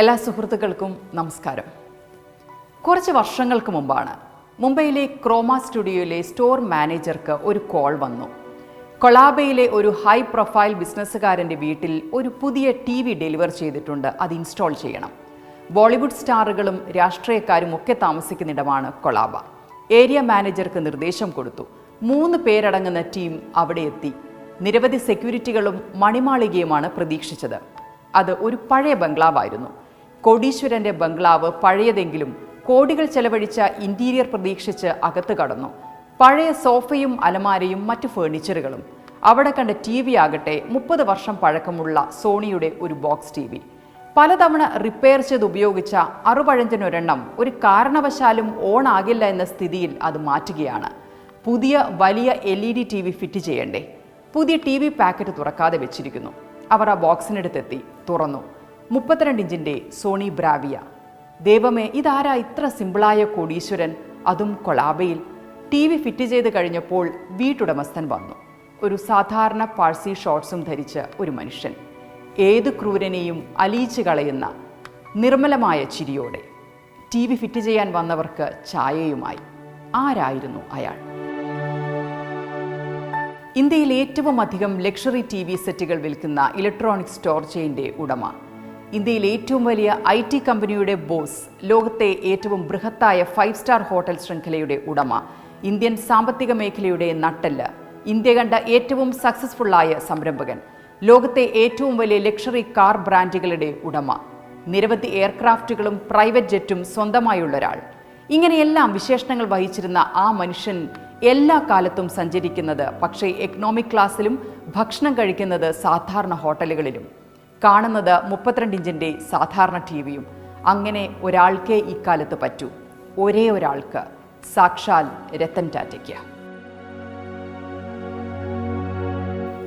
എല്ലാ സുഹൃത്തുക്കൾക്കും നമസ്കാരം. കുറച്ച് വർഷങ്ങൾക്ക് മുമ്പാണ് മുംബൈയിലെ ക്രോമ സ്റ്റുഡിയോയിലെ സ്റ്റോർ മാനേജർക്ക് ഒരു കോൾ വന്നു. കൊളാബയിലെ ഒരു ഹൈ പ്രൊഫൈൽ ബിസിനസ്സുകാരന്റെ വീട്ടിൽ ഒരു പുതിയ ടി വി ഡെലിവർ ചെയ്തിട്ടുണ്ട് അത് ഇൻസ്റ്റാൾ ചെയ്യണം. ബോളിവുഡ് സ്റ്റാറുകളും രാഷ്ട്രീയക്കാരും ഒക്കെ താമസിക്കുന്നിടമാണ് കൊളാബ. ഏരിയ മാനേജർക്ക് നിർദ്ദേശം കൊടുത്തു. മൂന്ന് പേരടങ്ങുന്ന ടീം അവിടെ എത്തി. നിരവധി സെക്യൂരിറ്റികളും മണിമാളികയുമാണ് പ്രതീക്ഷിച്ചത്. അത് ഒരു പഴയ ബംഗ്ലാവായിരുന്നു. കോടീശ്വരന്റെ ബംഗ്ലാവ് പഴയതെങ്കിലും കോടികൾ ചെലവഴിച്ച ഇന്റീരിയർ പ്രതീക്ഷിച്ച് അകത്ത് കടന്നു. പഴയ സോഫയും അലമാരയും മറ്റു ഫേർണിച്ചറുകളും. അവിടെ കണ്ട ടി വി ആകട്ടെ മുപ്പത് വർഷം പഴക്കമുള്ള സോണിയുടെ ഒരു ബോക്സ് ടി വി പലതവണ റിപ്പയർ ചെയ്ത് ഉപയോഗിച്ച അറുപഴഞ്ചനൊരെണ്ണം ഒരു കാരണവശാലും ഓൺ ആകില്ല എന്ന സ്ഥിതിയിൽ അത് മാറ്റുകയാണ്. പുതിയ വലിയ L E D T V fit ചെയ്യണ്ടേ? പുതിയ ടി വി പാക്കറ്റ് തുറക്കാതെ വെച്ചിരിക്കുന്നു. അവർ ആ ബോക്സിനടുത്തെത്തി തുറന്നു. മുപ്പത്തിരണ്ട് ഇഞ്ചിന്റെ സോണി ബ്രാവിയ. ദൈവമേ ഇതാരാ ഇത്ര സിമ്പിളായ കോടീശ്വരൻ? അതും കൊളാബയിൽ. ടി വി ഫിറ്റ് ചെയ്ത് കഴിഞ്ഞപ്പോൾ വീട്ടുടമസ്ഥൻ വന്നു. ഒരു സാധാരണ പാഴ്സി ഷോർട്സും ധരിച്ച ഒരു മനുഷ്യൻ. ഏത് ക്രൂരനെയും അലിയിച്ച് കളയുന്ന നിർമ്മലമായ ചിരിയോടെ. ടി വി ഫിറ്റ് ചെയ്യാൻ വന്നവർക്ക് ചായയുമായി ആരായിരുന്നു അയാൾ? ഇന്ത്യയിൽ ഏറ്റവും അധികം ലക്ഷറി ടി വി സെറ്റുകൾ വിൽക്കുന്ന ഇലക്ട്രോണിക് സ്റ്റോർ ചെയിന്റെ ഉടമ. ഇന്ത്യയിൽ ഏറ്റവും വലിയ ഐ ടി കമ്പനിയുടെ ബോസ് ലോകത്തെ ഏറ്റവും ബൃഹത്തായ ഫൈവ് സ്റ്റാർ ഹോട്ടൽ ശൃംഖലയുടെ ഉടമ ഇന്ത്യൻ സാമ്പത്തിക മേഖലയുടെ നട്ടെല്ല്. ഇന്ത്യ കണ്ട ഏറ്റവും സക്സസ്ഫുള്ളായ സംരംഭകൻ ലോകത്തെ ഏറ്റവും വലിയ ലക്ഷറി കാർ ബ്രാൻഡുകളുടെ ഉടമ നിരവധി എയർക്രാഫ്റ്റുകളും പ്രൈവറ്റ് ജെറ്റും സ്വന്തമായുള്ള ഒരാൾ. ഇങ്ങനെയെല്ലാം വിശേഷണങ്ങൾ വഹിച്ചിരുന്ന ആ മനുഷ്യൻ എല്ലാ കാലത്തും സഞ്ചരിക്കുന്നത് പക്ഷേ എക്കണോമിക് ക്ലാസ്സിലും ഭക്ഷണം കഴിക്കുന്നത് സാധാരണ ഹോട്ടലുകളിലും. കാണുന്നത് മുപ്പത്തിരണ്ട് ഇഞ്ചിന്റെ സാധാരണ ടി വിയും അങ്ങനെ ഒരാൾക്കേ ഇക്കാലത്ത് പറ്റൂ. ഒരേ ഒരാൾക്ക്. സാക്ഷാൽ രത്തൻ ടാറ്റയ്ക്ക്.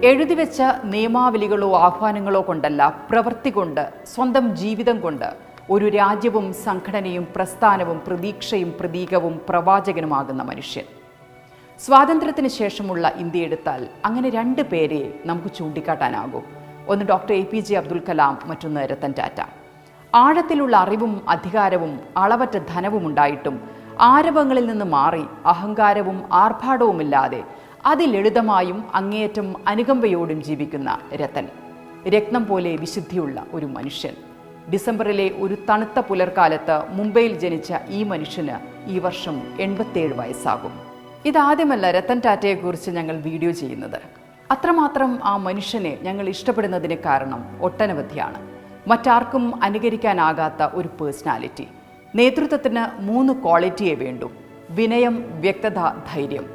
എഴുതിവെച്ച നിയമാവലികളോ ആഹ്വാനങ്ങളോ കൊണ്ടല്ല പ്രവൃത്തി കൊണ്ട് സ്വന്തം ജീവിതം കൊണ്ട് ഒരു രാജ്യവും സംഘടനയും പ്രസ്ഥാനവും പ്രതീക്ഷയും പ്രതീകവും പ്രവാചകനുമാകുന്ന മനുഷ്യൻ. സ്വാതന്ത്ര്യത്തിന് ശേഷമുള്ള ഇന്ത്യ എടുത്താൽ അങ്ങനെ രണ്ട് പേരെ നമുക്ക് ചൂണ്ടിക്കാട്ടാനാകും. ഒന്ന് doctor A P J Abdul Kalam മറ്റൊന്ന് രത്തൻ ടാറ്റ. ആഴത്തിലുള്ള അറിവും അധികാരവും അളവറ്റ ധനവും ഉണ്ടായിട്ടും ആരവങ്ങളിൽ നിന്ന് മാറി അഹങ്കാരവും ആർഭാടവുമില്ലാതെ അതിലളിതമായും അങ്ങേയറ്റം അനുകമ്പയോടും ജീവിക്കുന്ന രത്തൻ. രത്നം പോലെ വിശുദ്ധിയുള്ള ഒരു മനുഷ്യൻ. ഡിസംബറിലെ ഒരു തണുത്ത പുലർക്കാലത്ത് മുംബൈയിൽ ജനിച്ച ഈ മനുഷ്യന് ഈ വർഷം എൺപത്തേഴ് വയസ്സാകും. ഇതാദ്യമല്ല രത്തൻ ടാറ്റയെക്കുറിച്ച് ഞങ്ങൾ വീഡിയോ ചെയ്യുന്നത്. അത്രമാത്രം ആ മനുഷ്യനെ ഞങ്ങൾ ഇഷ്ടപ്പെടുന്നതിന് കാരണം ഒട്ടനവധിയാണ്. മറ്റാർക്കും അനുകരിക്കാനാകാത്ത ഒരു പേഴ്സണാലിറ്റി. നേതൃത്വത്തിന് മൂന്ന് ക്വാളിറ്റിയെ വേണ്ടു. വിനയം വ്യക്തത ധൈര്യം.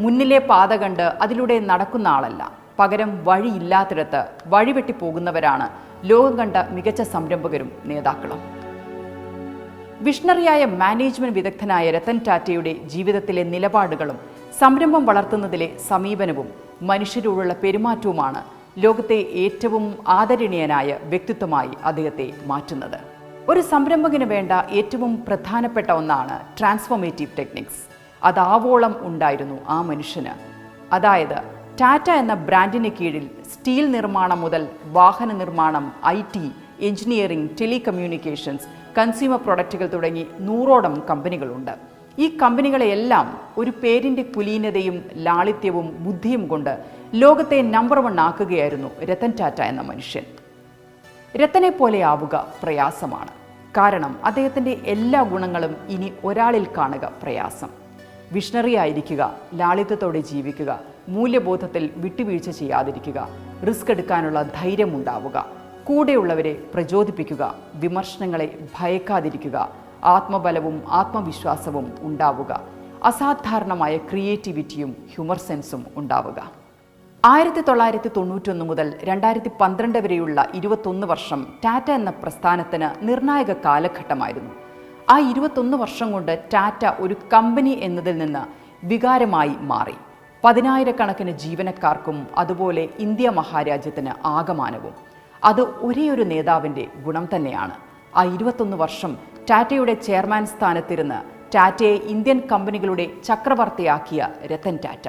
മുന്നിലെ പാത കണ്ട് അതിലൂടെ നടക്കുന്ന ആളല്ല. പകരം വഴിയില്ലാത്തിടത്ത് വഴിവെട്ടി പോകുന്നവരാണ് ലോകം കണ്ട മികച്ച സംരംഭകരും നേതാക്കളും. വിഷണറിയായ മാനേജ്മെന്റ് വിദഗ്ധനായ രത്തൻ ടാറ്റയുടെ ജീവിതത്തിലെ നിലപാടുകളും സംരംഭം വളർത്തുന്നതിലെ സമീപനവും മനുഷ്യരോടുള്ള പെരുമാറ്റവുമാണ് ലോകത്തെ ഏറ്റവും ആദരണീയനായ വ്യക്തിത്വമായി അദ്ദേഹത്തെ മാറ്റുന്നത്. ഒരു സംരംഭകന് വേണ്ട ഏറ്റവും പ്രധാനപ്പെട്ട ഒന്നാണ് ട്രാൻസ്ഫോർമേറ്റീവ് ടെക്നിക്സ് അതാവോളം ഉണ്ടായിരുന്നു ആ മനുഷ്യന്. അതായത് ടാറ്റ എന്ന ബ്രാൻഡിന് കീഴിൽ സ്റ്റീൽ നിർമ്മാണം മുതൽ വാഹന നിർമ്മാണം I T engineering telecommunications consumer പ്രൊഡക്റ്റുകൾ തുടങ്ങി നൂറോളം കമ്പനികളുണ്ട്. ഈ കമ്പനികളെയെല്ലാം ഒരു പേരിന്റെ കുലീനതയും ലാളിത്യവും ബുദ്ധിയും കൊണ്ട് ലോകത്തെ നമ്പർ വൺ ആക്കുകയായിരുന്നു രത്തൻ ടാറ്റ എന്ന മനുഷ്യൻ. രത്തനെ പോലെ ആവുക പ്രയാസമാണ്. കാരണം അദ്ദേഹത്തിന്റെ എല്ലാ ഗുണങ്ങളും ഇനി ഒരാളിൽ കാണുക പ്രയാസം. വിഷണറി ആയിരിക്കുക ലാളിത്യത്തോടെ ജീവിക്കുക മൂല്യബോധത്തിൽ വിട്ടുവീഴ്ച ചെയ്യാതിരിക്കുക റിസ്ക് എടുക്കാനുള്ള ധൈര്യമുണ്ടാവുക കൂടെയുള്ളവരെ പ്രചോദിപ്പിക്കുക വിമർശനങ്ങളെ ഭയക്കാതിരിക്കുക ആത്മബലവും ആത്മവിശ്വാസവും ഉണ്ടാവുക. അസാധാരണമായ ക്രിയേറ്റിവിറ്റിയും ഹ്യൂമർ സെൻസും ഉണ്ടാവുക. ആയിരത്തി തൊള്ളായിരത്തി തൊണ്ണൂറ്റൊന്ന് മുതൽ രണ്ടായിരത്തി പന്ത്രണ്ട് വരെയുള്ള ഇരുപത്തൊന്ന് വർഷം ടാറ്റ എന്ന പ്രസ്ഥാനത്തിന് നിർണായക കാലഘട്ടമായിരുന്നു. ആ ഇരുപത്തൊന്ന് വർഷം കൊണ്ട് ടാറ്റ ഒരു കമ്പനി എന്നതിൽ നിന്ന് വികാരമായി മാറി. പതിനായിരക്കണക്കിന് ജീവനക്കാർക്കും അതുപോലെ ഇന്ത്യ മഹാരാജ്യത്തിന് ആകമാനവും. അത് ഒരേയൊരു ഒരു നേതാവിന്റെ ഗുണം തന്നെയാണ്. ആ ഇരുപത്തൊന്ന് വർഷം ടാറ്റയുടെ ചെയർമാൻ സ്ഥാനത്തിരുന്ന് ടാറ്റയെ ഇന്ത്യൻ കമ്പനികളുടെ ചക്രവർത്തിയാക്കിയ രത്തൻ ടാറ്റ.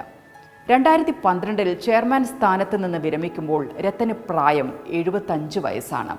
രണ്ടായിരത്തി പന്ത്രണ്ടിൽ ചെയർമാൻ സ്ഥാനത്ത് നിന്ന് വിരമിക്കുമ്പോൾ രത്തന് പ്രായം എഴുപത്തഞ്ച് വയസ്സാണ്.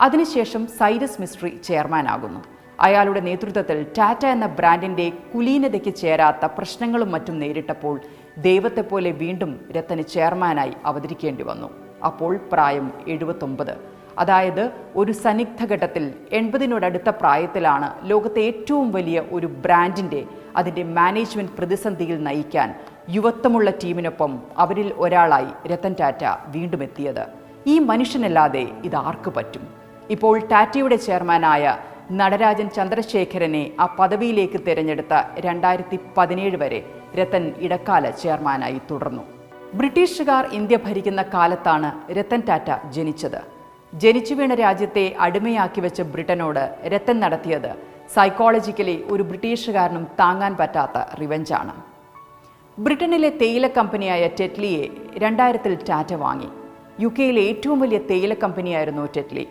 അതിനുശേഷം സൈരസ് മിസ്ട്രി ചെയർമാനാകുന്നു. അയാളുടെ നേതൃത്വത്തിൽ ടാറ്റ എന്ന ബ്രാൻഡിന്റെ കുലീനതയ്ക്ക് ചേരാത്ത പ്രശ്നങ്ങളും മറ്റും നേരിട്ടപ്പോൾ ദൈവത്തെപ്പോലെ വീണ്ടും രത്തന് ചെയർമാനായി അവതരിക്കേണ്ടി വന്നു. അപ്പോൾ പ്രായം എഴുപത്തൊമ്പത്. അതായത് ഒരു സന്നിഗ്ധഘട്ടത്തിൽ എൺപതിനോടടുത്ത പ്രായത്തിലാണ് ലോകത്തെ ഏറ്റവും വലിയ ഒരു ബ്രാൻഡിന്റെ അതിന്റെ മാനേജ്മെന്റ് പ്രതിസന്ധിയിൽ നയിക്കാൻ യുവത്വമുള്ള ടീമിനൊപ്പം അവരിൽ ഒരാളായി രത്തൻ ടാറ്റ വീണ്ടും എത്തിയത്. ഈ മനുഷ്യനല്ലാതെ ഇതാർക്ക് പറ്റും? ഇപ്പോൾ ടാറ്റയുടെ ചെയർമാനായ നടരാജൻ ചന്ദ്രശേഖരനെ ആ പദവിയിലേക്ക് തിരഞ്ഞെടുത്ത രണ്ടായിരത്തി പതിനേഴ് വരെ രത്തൻ ഇടക്കാല ചെയർമാനായി തുടർന്നു. ബ്രിട്ടീഷുകാർ ഇന്ത്യ ഭരിക്കുന്ന കാലത്താണ് രത്തൻ ടാറ്റ ജനിച്ചത്. ജനിച്ചു വീണ രാജ്യത്തെ അടിമയാക്കി വെച്ച ബ്രിട്ടനോട് രത്തൻ നടത്തിയത് സൈക്കോളജിക്കലി ഒരു ബ്രിട്ടീഷുകാരനും താങ്ങാൻ പറ്റാത്ത റിവഞ്ചാണ് ബ്രിട്ടനിലെ തേയില കമ്പനിയായ ടെറ്റ്ലിയെ രണ്ടായിരത്തിൽ ടാറ്റ വാങ്ങി. യു കെയിലെ ഏറ്റവും വലിയ തേയില കമ്പനിയായിരുന്നു ടെറ്റ്ലി.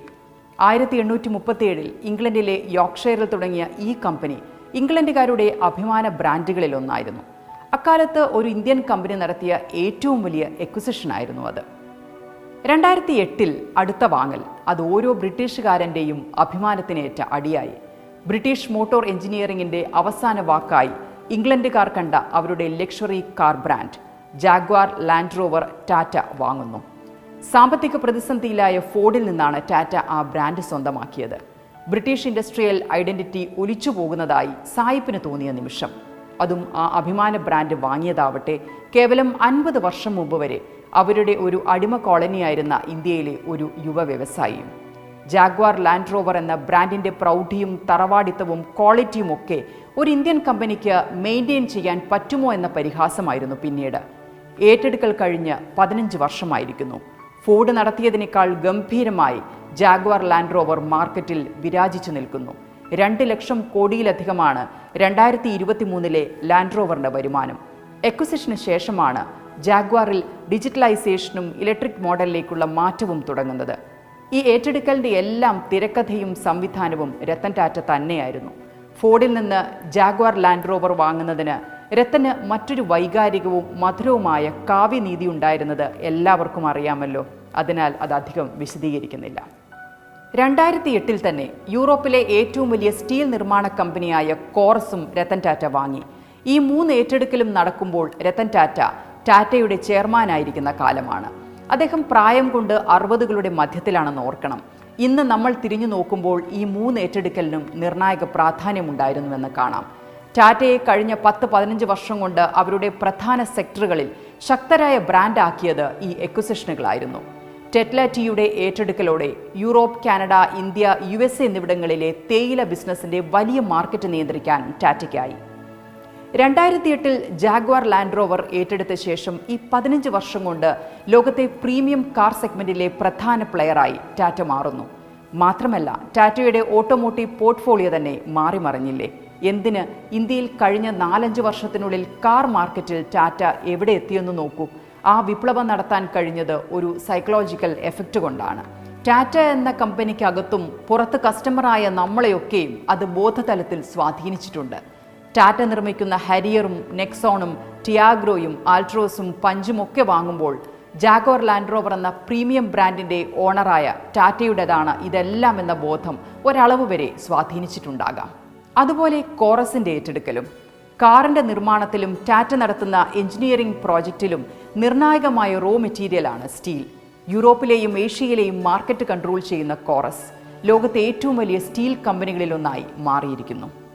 ആയിരത്തി എണ്ണൂറ്റി മുപ്പത്തിയേഴിൽ ഇംഗ്ലണ്ടിലെ യോക്ഷെയറിൽ തുടങ്ങിയ ഈ കമ്പനി ഇംഗ്ലണ്ടുകാരുടെ അഭിമാന ബ്രാൻഡുകളിലൊന്നായിരുന്നു. അക്കാലത്ത് ഒരു ഇന്ത്യൻ കമ്പനി നടത്തിയ ഏറ്റവും വലിയ എക്വിസിഷനായിരുന്നു അത്. രണ്ടായിരത്തി എട്ടിൽ അടുത്ത വാങ്ങൽ. അത് ഓരോ ബ്രിട്ടീഷുകാരന്റെയും അഭിമാനത്തിനേറ്റ അടിയായി. ബ്രിട്ടീഷ് മോട്ടോർ എഞ്ചിനീയറിംഗിന്റെ അവസാന വാക്കായി ഇംഗ്ലണ്ടുകാർ കണ്ട അവരുടെ luxury car brand Jaguar Land Rover Tata വാങ്ങുന്നു. സാമ്പത്തിക പ്രതിസന്ധിയിലായ ഫോർഡിൽ നിന്നാണ് ടാറ്റ ആ ബ്രാൻഡ് സ്വന്തമാക്കിയത്. ബ്രിട്ടീഷ് ഇൻഡസ്ട്രിയൽ ഐഡന്റിറ്റി ഒലിച്ചു പോകുന്നതായി സായിപ്പിന് തോന്നിയ നിമിഷം. അതും ആ അഭിമാന ബ്രാൻഡ് വാങ്ങിയതാവട്ടെ കേവലം അൻപത് വർഷം മുമ്പ് വരെ അവരുടെ ഒരു അടിമ കോളനിയായിരുന്ന ഇന്ത്യയിലെ ഒരു യുവ വ്യവസായിയും ജാഗ്വാർ ലാൻഡ് റോവർ എന്ന ബ്രാൻഡിന്റെ പ്രൗഢിയും തറവാടിത്തവും ക്വാളിറ്റിയും ഒക്കെ ഒരു ഇന്ത്യൻ കമ്പനിക്ക് മെയിന്റെയിൻ ചെയ്യാൻ പറ്റുമോ എന്ന പരിഹാസമായിരുന്നു പിന്നീട്. ഏറ്റെടുക്കൽ കഴിഞ്ഞ് പതിനഞ്ച് വർഷമായിരിക്കുന്നു. ഫോർഡ് നടത്തിയതിനേക്കാൾ ഗംഭീരമായി ജാഗ്വാർ ലാൻഡ് റോവർ മാർക്കറ്റിൽ വിരാജിച്ചു നിൽക്കുന്നു. രണ്ട് ലക്ഷം കോടിയിലധികമാണ് രണ്ടായിരത്തി ഇരുപത്തി മൂന്നിലെ ലാൻഡ് റോവറിന്റെ വരുമാനം. എക്വസിഷന് ശേഷമാണ് ജാഗ്വാറിൽ ഡിജിറ്റലൈസേഷനും ഇലക്ട്രിക് മോഡലിലേക്കുള്ള മാറ്റവും തുടങ്ങുന്നത്. ഈ ഏറ്റെടുക്കലിന്റെ എല്ലാം തിരക്കഥയും സംവിധാനവും രത്തൻ ടാറ്റ തന്നെയായിരുന്നു. ഫോർഡിൽ നിന്ന് ജാഗ്വാർ ലാൻഡ് റോവർ വാങ്ങുന്നതിന് രത്തന് മറ്റൊരു വൈകാരികവും മധുരവുമായ കാവ്യനീതി ഉണ്ടായിരുന്നത് എല്ലാവർക്കും അറിയാമല്ലോ. അതിനാൽ അത് അധികം വിശദീകരിക്കുന്നില്ല. രണ്ടായിരത്തി എട്ടിൽ തന്നെ യൂറോപ്പിലെ ഏറ്റവും വലിയ സ്റ്റീൽ നിർമ്മാണ കമ്പനിയായ കോറസും രത്തൻ ടാറ്റ വാങ്ങി. ഈ മൂന്ന് ഏറ്റെടുക്കലും നടക്കുമ്പോൾ രത്തൻ ടാറ്റ ടാറ്റയുടെ ചെയർമാനായിരിക്കുന്ന കാലമാണ്. അദ്ദേഹം പ്രായം കൊണ്ട് അറുപതുകളുടെ മധ്യത്തിലാണെന്ന് ഓർക്കണം. ഇന്ന് നമ്മൾ തിരിഞ്ഞു നോക്കുമ്പോൾ ഈ മൂന്ന് ഏറ്റെടുക്കലിനും നിർണായക പ്രാധാന്യമുണ്ടായിരുന്നുവെന്ന് കാണാം. ടാറ്റയെ കഴിഞ്ഞ പത്ത് പതിനഞ്ച് വർഷം കൊണ്ട് അവരുടെ പ്രധാന സെക്ടറുകളിൽ ശക്തരായ ബ്രാൻഡാക്കിയത് ഈ എക്വസിഷനുകളായിരുന്നു ടെറ്റ്ല ടീയുടെ ഏറ്റെടുക്കലോടെ യൂറോപ്പ് കാനഡ ഇന്ത്യ യു എന്നിവിടങ്ങളിലെ തേയില ബിസിനസിന്റെ വലിയ മാർക്കറ്റ് നിയന്ത്രിക്കാൻ ടാറ്റയ്ക്കായി. രണ്ടായിരത്തി എട്ടിൽ ജാഗ്വാർ ലാൻഡ് റോവർ ഏറ്റെടുത്ത ശേഷം ഈ പതിനഞ്ച് വർഷം കൊണ്ട് ലോകത്തെ പ്രീമിയം കാർ സെഗ്മെന്റിലെ പ്രധാന പ്ലെയറായി ടാറ്റ മാറുന്നു. മാത്രമല്ല ടാറ്റയുടെ ഓട്ടോമോട്ടീവ് പോർട്ട്ഫോളിയോ തന്നെ മാറിമറിഞ്ഞില്ലേ എന്തിന് ഇന്ത്യയിൽ കഴിഞ്ഞ നാലഞ്ച് വർഷത്തിനുള്ളിൽ കാർ മാർക്കറ്റിൽ ടാറ്റ എവിടെ എത്തിയെന്ന് നോക്കൂ. ആ വിപ്ലവം നടത്താൻ കഴിഞ്ഞത് ഒരു സൈക്കോളജിക്കൽ എഫക്റ്റ് കൊണ്ടാണ്. ടാറ്റ എന്ന കമ്പനിക്കകത്തും പുറത്ത് കസ്റ്റമറായ നമ്മളെയൊക്കെയും അത് ബോധതലത്തിൽ സ്വാധീനിച്ചിട്ടുണ്ട്. ടാറ്റ നിർമ്മിക്കുന്ന ഹരിയറും നെക്സോണും ടിയാഗ്രോയും ആൾട്രോസും പഞ്ചും ഒക്കെ വാങ്ങുമ്പോൾ ജാഗോർ ലാൻഡ് റോവർ എന്ന പ്രീമിയം ബ്രാൻഡിന്റെ ഓണറായ ടാറ്റയുടേതാണ് ഇതെല്ലാം എന്ന ബോധം ഒരളവ് വരെ സ്വാധീനിച്ചിട്ടുണ്ടാകാം. അതുപോലെ കോറസിന്റെ ഏറ്റെടുക്കലും. കാറിന്റെ നിർമ്മാണത്തിലും ടാറ്റ നടത്തുന്ന എഞ്ചിനീയറിംഗ് പ്രോജക്റ്റിലും നിർണായകമായ റോ മെറ്റീരിയലാണ് സ്റ്റീൽ. യൂറോപ്പിലെയും ഏഷ്യയിലെയും മാർക്കറ്റ് കൺട്രോൾ ചെയ്യുന്ന കോറസ് ലോകത്തെ ഏറ്റവും വലിയ സ്റ്റീൽ കമ്പനികളിലൊന്നായി മാറിയിരിക്കുന്നു.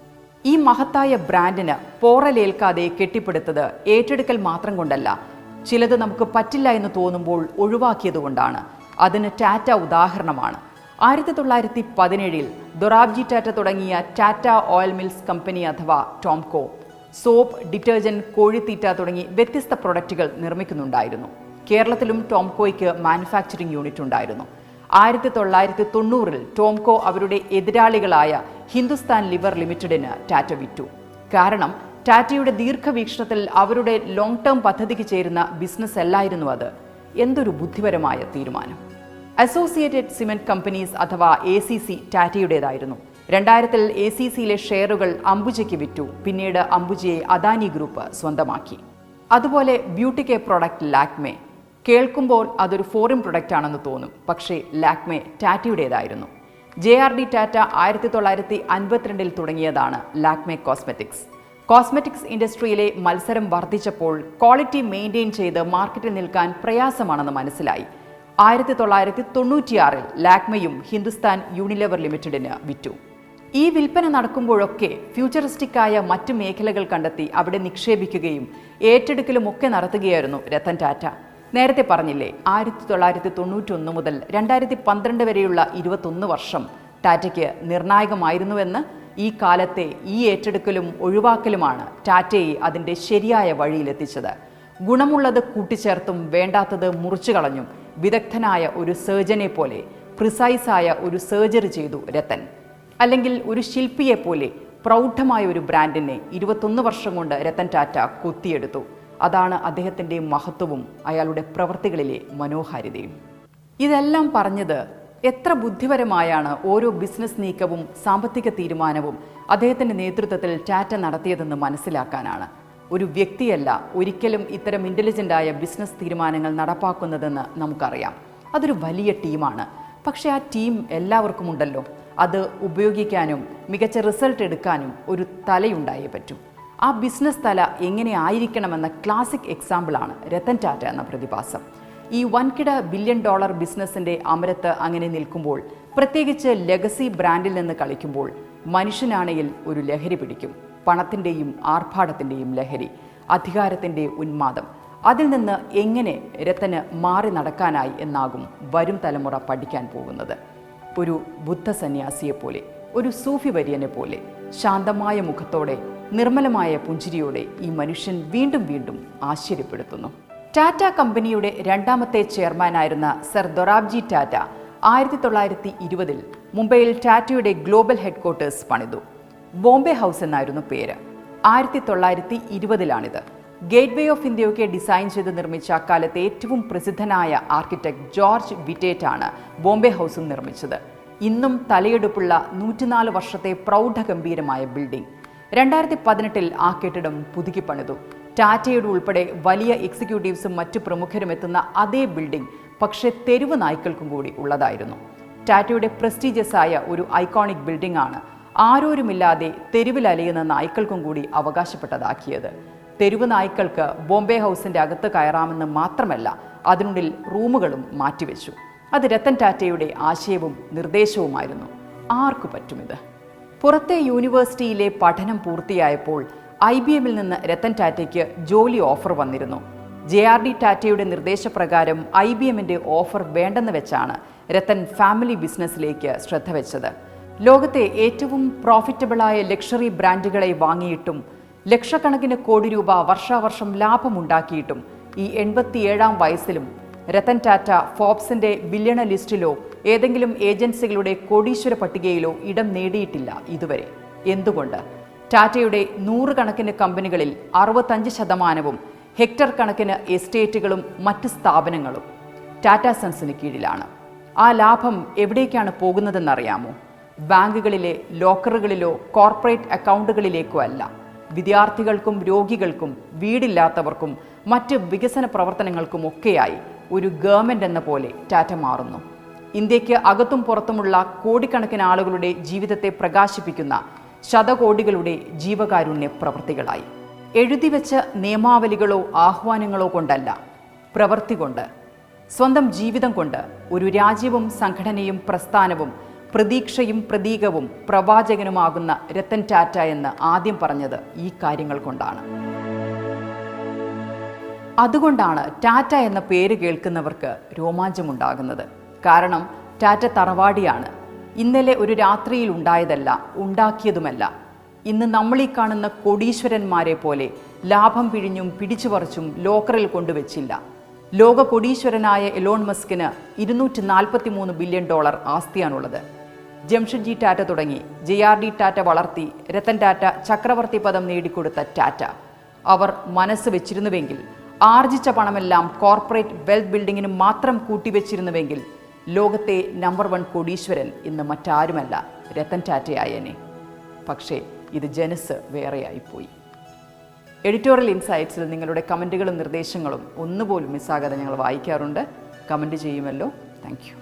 ഈ മഹത്തായ ബ്രാൻഡിന് പോറലേൽക്കാതെ കെട്ടിപ്പടുത്തത് ഏറ്റെടുക്കൽ മാത്രം കൊണ്ടല്ല ചിലത് നമുക്ക് പറ്റില്ല എന്ന് തോന്നുമ്പോൾ ഒഴിവാക്കിയതുകൊണ്ടാണ്. അതിന് ടാറ്റ ഉദാഹരണമാണ്. ആയിരത്തി തൊള്ളായിരത്തി പതിനേഴിൽ ദൊറാബ്ജി ടാറ്റ തുടങ്ങിയ ടാറ്റ ഓയിൽ മിൽസ് കമ്പനി അഥവാ ടോംകോ സോപ്പ് ഡിറ്റർജന്റ് കോഴിത്തീറ്റ തുടങ്ങി വ്യത്യസ്ത പ്രൊഡക്റ്റുകൾ നിർമ്മിക്കുന്നുണ്ടായിരുന്നു. കേരളത്തിലും ടോംകോയ്ക്ക് മാനുഫാക്ചറിംഗ് യൂണിറ്റ് ഉണ്ടായിരുന്നു. ആയിരത്തി തൊള്ളായിരത്തി തൊണ്ണൂറിൽ ടോംകോ അവരുടെ എതിരാളികളായ ഹിന്ദുസ്ഥാൻ ലിവർ ലിമിറ്റഡിന് ടാറ്റ വിറ്റു. കാരണം ടാറ്റയുടെ ദീർഘവീക്ഷണത്തിൽ അവരുടെ ലോങ് ടേം പദ്ധതിക്ക് ചേരുന്ന ബിസിനസ് അല്ലായിരുന്നു അത്. എന്തൊരു ബുദ്ധിപരമായ തീരുമാനം. അസോസിയേറ്റഡ് സിമെന്റ് കമ്പനീസ് അഥവാ എ സി സി ടാറ്റയുടേതായിരുന്നു. രണ്ടായിരത്തിൽ എ സി സിയിലെ ഷെയറുകൾ അംബുജയ്ക്ക് വിറ്റു. പിന്നീട് അംബുജയെ അദാനി ഗ്രൂപ്പ് സ്വന്തമാക്കി. അതുപോലെ ബ്യൂട്ടി കെയർ പ്രോഡക്റ്റ് ലാക്മെ കേൾക്കുമ്പോൾ അതൊരു ഫോറിൻ പ്രൊഡക്റ്റ് ആണെന്ന് തോന്നും. പക്ഷേ ലാക്മെ ടാറ്റയുടേതായിരുന്നു. ജെ ആർ ഡി ടാറ്റ ആയിരത്തി തൊള്ളായിരത്തി അൻപത്തിരണ്ടിൽ തുടങ്ങിയതാണ് ലാക്മെ കോസ്മെറ്റിക്സ്. കോസ്മെറ്റിക്സ് ഇൻഡസ്ട്രിയിലെ മത്സരം വർദ്ധിച്ചപ്പോൾ ക്വാളിറ്റി മെയിന്റെയിൻ ചെയ്ത് മാർക്കറ്റിൽ നിൽക്കാൻ പ്രയാസമാണെന്ന് മനസ്സിലായി. ആയിരത്തി തൊള്ളായിരത്തി തൊണ്ണൂറ്റിയാറിൽ ലാക്മയും ഹിന്ദുസ്ഥാൻ യൂണിലെവർ ലിമിറ്റഡിന് വിറ്റു. ഈ വിൽപ്പന നടക്കുമ്പോഴൊക്കെ ഫ്യൂച്ചറിസ്റ്റിക്കായ മറ്റ് മേഖലകൾ കണ്ടെത്തി അവിടെ നിക്ഷേപിക്കുകയും ഏറ്റെടുക്കലും ഒക്കെ നടത്തുകയായിരുന്നു രത്തൻ ടാറ്റ. നേരത്തെ പറഞ്ഞില്ലേ ആയിരത്തി തൊള്ളായിരത്തി തൊണ്ണൂറ്റി ഒന്ന് മുതൽ രണ്ടായിരത്തി പന്ത്രണ്ട് വരെയുള്ള ഇരുപത്തൊന്ന് വർഷം ടാറ്റയ്ക്ക് നിർണായകമായിരുന്നുവെന്ന് ഈ കാലത്തെ ഈ ഏറ്റെടുക്കലും ഒഴിവാക്കലുമാണ് ടാറ്റയെ അതിന്റെ ശരിയായ വഴിയിലെത്തിച്ചത്. ഗുണമുള്ളത് കൂട്ടിച്ചേർത്തും വേണ്ടാത്തത് മുറിച്ചു കളഞ്ഞും വിദഗ്ധനായ ഒരു സർജനെ പോലെ പ്രിസൈസായ ഒരു സർജറി ചെയ്തു രത്തൻ. അല്ലെങ്കിൽ ഒരു ശില്പിയെ പോലെ പ്രൗഢമായ ഒരു ബ്രാൻഡിനെ ഇരുപത്തൊന്ന് വർഷം കൊണ്ട് രത്തൻ ടാറ്റ കൊത്തിയെടുത്തു. അതാണ് അദ്ദേഹത്തിന്റെ മഹത്വവും അയാളുടെ പ്രവൃത്തികളിലെ മനോഹാരിതയും. ഇതെല്ലാം പറഞ്ഞത് എത്ര ബുദ്ധിപരമായാണ് ഓരോ ബിസിനസ് നീക്കവും സാമ്പത്തിക തീരുമാനവും അദ്ദേഹത്തിന്റെ നേതൃത്വത്തിൽ ടാറ്റ നടത്തിയതെന്ന് മനസ്സിലാക്കാനാണ്. ഒരു വ്യക്തിയല്ല ഒരിക്കലും ഇത്തരം ഇന്റലിജന്റായ ബിസിനസ് തീരുമാനങ്ങൾ നടപ്പാക്കുന്നതെന്ന് നമുക്കറിയാം. അതൊരു വലിയ ടീമാണ്. പക്ഷേ ആ ടീം എല്ലാവർക്കും ഉണ്ടല്ലോ അത് ഉപയോഗിക്കാനും മികച്ച റിസൾട്ട് എടുക്കാനും ഒരു തലയുണ്ടായേ പറ്റൂ. ആ ബിസിനസ് തല എങ്ങനെ ആയിരിക്കണമെന്ന ക്ലാസിക് എക്സാമ്പിളാണ് രത്തൻ ടാറ്റ എന്ന പ്രതിഭാസം. ഈ വൻകിട ബില്യൺ ഡോളർ ബിസിനസ്സിന്റെ അമരത്ത് അങ്ങനെ നിൽക്കുമ്പോൾ പ്രത്യേകിച്ച് ലെഗസി ബ്രാൻഡിൽ നിന്ന് കളിക്കുമ്പോൾ മനുഷ്യനാണെങ്കിൽ ഒരു ലഹരി പിടിക്കും. പണത്തിന്റെയും ആർഭാടത്തിന്റെയും ലഹരി അധികാരത്തിന്റെ ഉന്മാദം. അതിൽ നിന്ന് എങ്ങനെ രത്തന് മാറി നടക്കാനായി എന്നാകും വരും തലമുറ പഠിക്കാൻ പോകുന്നത്. ഒരു ബുദ്ധ സന്യാസിയെപ്പോലെ ഒരു സൂഫി വര്യനെ പോലെ ശാന്തമായ മുഖത്തോടെ നിർമ്മലമായ പുഞ്ചിരിയോടെ ഈ മനുഷ്യൻ വീണ്ടും വീണ്ടും ആശ്ചര്യപ്പെടുത്തുന്നു. ടാറ്റ കമ്പനിയുടെ രണ്ടാമത്തെ ചെയർമാനായിരുന്ന സർ ദൊറാബ്ജി ടാറ്റ ആയിരത്തി തൊള്ളായിരത്തി ഇരുപതിൽ മുംബൈയിൽ ടാറ്റയുടെ ഗ്ലോബൽ ഹെഡ്ക്വാർട്ടേഴ്സ് പണിതു. ബോംബെ ഹൗസ് എന്നായിരുന്നു പേര്. ആയിരത്തി തൊള്ളായിരത്തി ഇരുപതിലാണിത് ഗേറ്റ് വേ ഓഫ് ഇന്ത്യയൊക്കെ ഡിസൈൻ ചെയ്ത് നിർമ്മിച്ച അക്കാലത്തെ ഏറ്റവും പ്രസിദ്ധനായ ആർക്കിടെക്ട് ജോർജ് വിറ്റേറ്റ് ആണ് ബോംബെ ഹൗസും നിർമ്മിച്ചത്. ഇന്നും തലയെടുപ്പുള്ള നൂറ്റിനാല് വർഷത്തെ പ്രൗഢഗംഭീരമായ ബിൽഡിംഗ്. രണ്ടായിരത്തി പതിനെട്ടിൽ ആ കെട്ടിടം പുതുക്കി പണിതു. ടാറ്റയുടെ ഉൾപ്പെടെ വലിയ എക്സിക്യൂട്ടീവ്സും മറ്റു പ്രമുഖരും എത്തുന്ന അതേ ബിൽഡിംഗ് പക്ഷേ തെരുവ് നായ്ക്കൾക്കും കൂടി ഉള്ളതായിരുന്നു. ടാറ്റയുടെ പ്രസ്റ്റീജിയസ് ആയ ഒരു ഐക്കോണിക് ബിൽഡിംഗ് ആണ് ആരോരുമില്ലാതെ തെരുവിൽ അലയുന്ന നായ്ക്കൾക്കും കൂടി അവകാശപ്പെട്ടതാക്കിയത്. തെരുവ് നായ്ക്കൾക്ക് ബോംബെ ഹൗസിന്റെ അകത്ത് കയറാമെന്ന് മാത്രമല്ല അതിനുള്ളിൽ റൂമുകളും മാറ്റിവെച്ചു. അത് രത്തൻ ടാറ്റയുടെ ആശയവും നിർദ്ദേശവുമായിരുന്നു. ആർക്കു പറ്റും ഇത്? പുറത്തെ യൂണിവേഴ്സിറ്റിയിലെ പഠനം പൂർത്തിയായപ്പോൾ ഐ ബി എമ്മിൽ നിന്ന് രത്തൻ ടാറ്റയ്ക്ക് ജോലി ഓഫർ വന്നിരുന്നു. ജെ ആർ ഡി ടാറ്റയുടെ നിർദ്ദേശപ്രകാരം ഐ ബി എമ്മിന്റെ ഓഫർ വേണ്ടെന്ന് വെച്ചാണ് രത്തൻ ഫാമിലി ബിസിനസ്സിലേക്ക് ശ്രദ്ധ വെച്ചത്. ലോകത്തെ ഏറ്റവും പ്രോഫിറ്റബിളായ ലക്ഷറി ബ്രാൻഡുകളെ വാങ്ങിയിട്ടും ലക്ഷക്കണക്കിന് കോടി രൂപ വർഷാവർഷം ലാഭമുണ്ടാക്കിയിട്ടും ഈ എൺപത്തിയേഴാം വയസ്സിലും രത്തൻ ടാറ്റ ഫോബ്സിന്റെ ബില്യണ ലിസ്റ്റിലോ ഏതെങ്കിലും ഏജൻസികളുടെ കോടീശ്വര പട്ടികയിലോ ഇടം നേടിയിട്ടില്ല ഇതുവരെ. എന്തുകൊണ്ട്? ടാറ്റയുടെ നൂറുകണക്കിന് കമ്പനികളിൽ അറുപത്തഞ്ച് ശതമാനവും ഹെക്ടർ കണക്കിന് എസ്റ്റേറ്റുകളും മറ്റ് സ്ഥാപനങ്ങളും ടാറ്റ സൺസിന് കീഴിലാണ്. ആ ലാഭം എവിടേക്കാണ് പോകുന്നതെന്നറിയാമോ? ബാങ്കുകളിലെ ലോക്കറുകളിലോ കോർപ്പറേറ്റ് അക്കൗണ്ടുകളിലേക്കോ അല്ല. വിദ്യാർത്ഥികൾക്കും രോഗികൾക്കും വീടില്ലാത്തവർക്കും മറ്റ് വികസന പ്രവർത്തനങ്ങൾക്കും ഒക്കെയായി ഒരു ഗവൺമെന്റ് എന്ന പോലെ ടാറ്റ മാറുന്നു. ഇന്ത്യയ്ക്ക് അകത്തും പുറത്തുമുള്ള കോടിക്കണക്കിന് ആളുകളുടെ ജീവിതത്തെ പ്രകാശിപ്പിക്കുന്ന ശതകോടികളുടെ ജീവകാരുണ്യ പ്രവൃത്തികളായി. എഴുതിവെച്ച നിയമാവലികളോ ആഹ്വാനങ്ങളോ കൊണ്ടല്ല പ്രവൃത്തി കൊണ്ട്. സ്വന്തം ജീവിതം കൊണ്ട് ഒരു രാജ്യവും സംഘടനയും പ്രസ്ഥാനവും പ്രതീക്ഷയും പ്രതീകവും പ്രവാചകനുമാകുന്ന രത്തൻ ടാറ്റ എന്ന് ആദ്യം പറഞ്ഞത് ഈ കാര്യങ്ങൾ കൊണ്ടാണ്. അതുകൊണ്ടാണ് ടാറ്റ എന്ന പേര് കേൾക്കുന്നവർക്ക് രോമാഞ്ചമുണ്ടാകുന്നത്. കാരണം ടാറ്റ തറവാടിയാണ്. ഇന്നലെ ഒരു രാത്രിയിൽ ഉണ്ടായതല്ല ഉണ്ടാക്കിയതുമല്ല. ഇന്ന് നമ്മളീ കാണുന്ന കോടീശ്വരന്മാരെ പോലെ ലാഭം പിഴിഞ്ഞും പിടിച്ചുപറിച്ചും ലോക്കറിൽ കൊണ്ടുവച്ചില്ല. ലോക കോടീശ്വരനായ എലോൺ മസ്കിന് ഇരുന്നൂറ്റി നാൽപ്പത്തി മൂന്ന് ബില്യൺ ഡോളർ ആസ്തിയാണുള്ളത്. ജംഷഡ്ജി ടാറ്റ തുടങ്ങി. ജെ ആർ ഡി ടാറ്റ വളർത്തി. രത്തൻ ടാറ്റ ചക്രവർത്തി പദം നേടിക്കൊടുത്ത ടാറ്റ. അവർ മനസ്സ് വെച്ചിരുന്നുവെങ്കിൽ ആർജിച്ച പണമെല്ലാം കോർപ്പറേറ്റ് വെൽത്ത് ബിൽഡിങ്ങിന് മാത്രം കൂട്ടിവെച്ചിരുന്നുവെങ്കിൽ ലോകത്തെ നമ്പർ വൺ കോടീശ്വരൻ ഇന്ന് മറ്റാരുമല്ല രത്തൻ ടാറ്റയായനെ. പക്ഷേ ഇത് ജനസ് വേറെയായിപ്പോയി. എഡിറ്റോറിയൽ ഇൻസൈറ്റ്സിൽ നിങ്ങളുടെ കമന്റുകളും നിർദ്ദേശങ്ങളും ഒന്നുപോലും മിസ്സാകാതെ ഞങ്ങൾ വായിക്കാറുണ്ട്. കമന്റ് ചെയ്യുമല്ലോ. താങ്ക്